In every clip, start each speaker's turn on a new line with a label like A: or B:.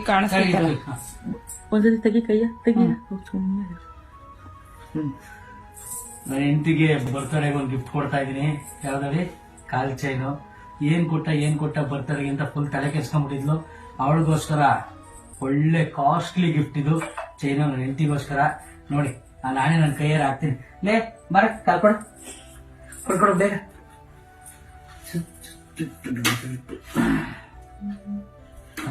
A: ಕಾಣಿಸ್ತಿಲ್ಲ
B: ಒಂದ್ಸತಿ ತೆಗಿ ಕೈಯ ತೆಗಿ.
C: ನನ್ನ ಹೆಂಡತಿಗೆ ಬರ್ತಡೆಗೆ ಒಂದು ಗಿಫ್ಟ್ ಕೊಡ್ತಾ ಇದೀನಿ ಯಾವ್ದಾರಿ ಕಾಲ್ ಚೈನು ಏನ್ ಕೊಟ್ಟ ಏನ್ ಕೊಟ್ಟ ಬರ್ತಡೆಗೆ ಅಂತ ಫುಲ್ ತಲೆ ಕೆಸ್ಕೊಂಡ್ಬಿಟ್ಟಿದ್ಲು ಅವಳಿಗೋಸ್ಕರ ಒಳ್ಳೆ ಕಾಸ್ಟ್ಲಿ ಗಿಫ್ಟ್ ಇದು. ಚೈನು ನನ್ನ ಹೆಂಡತಿಗೋಸ್ಕರ. ನೋಡಿ ಆ ನಾನೇ ನನ್ನ ಕೈಯಲ್ಲಿ ಹಾಕ್ತೀನಿ. ಲೇ ಮರ ಕಾಲ್ಕೊಡ ಕೊಡ್ಕೊಡು ಬೇಗ. ಹ?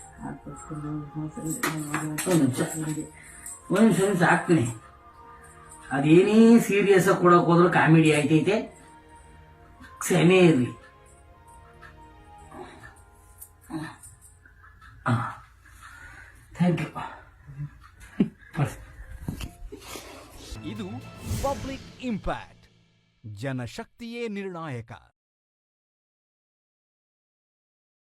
C: ಒಂದು ಸೆನ್ಸ್ ಹಾಕ್ತೀನಿ ಅದೇನೇ ಸೀರಿಯಸ್ ಕೊಡೋಕೆ ಹೋದ್ರು ಕಾಮಿಡಿ ಆಯ್ತೈತೆ. ಕ್ಷಮೆ ಇರಲಿ. ಥ್ಯಾಂಕ್ ಯು
D: ಇದು ಪಬ್ಲಿಕ್ ಇಂಪ್ಯಾಕ್ಟ್. ಜನಶಕ್ತಿಯೇ ನಿರ್ಣಾಯಕ.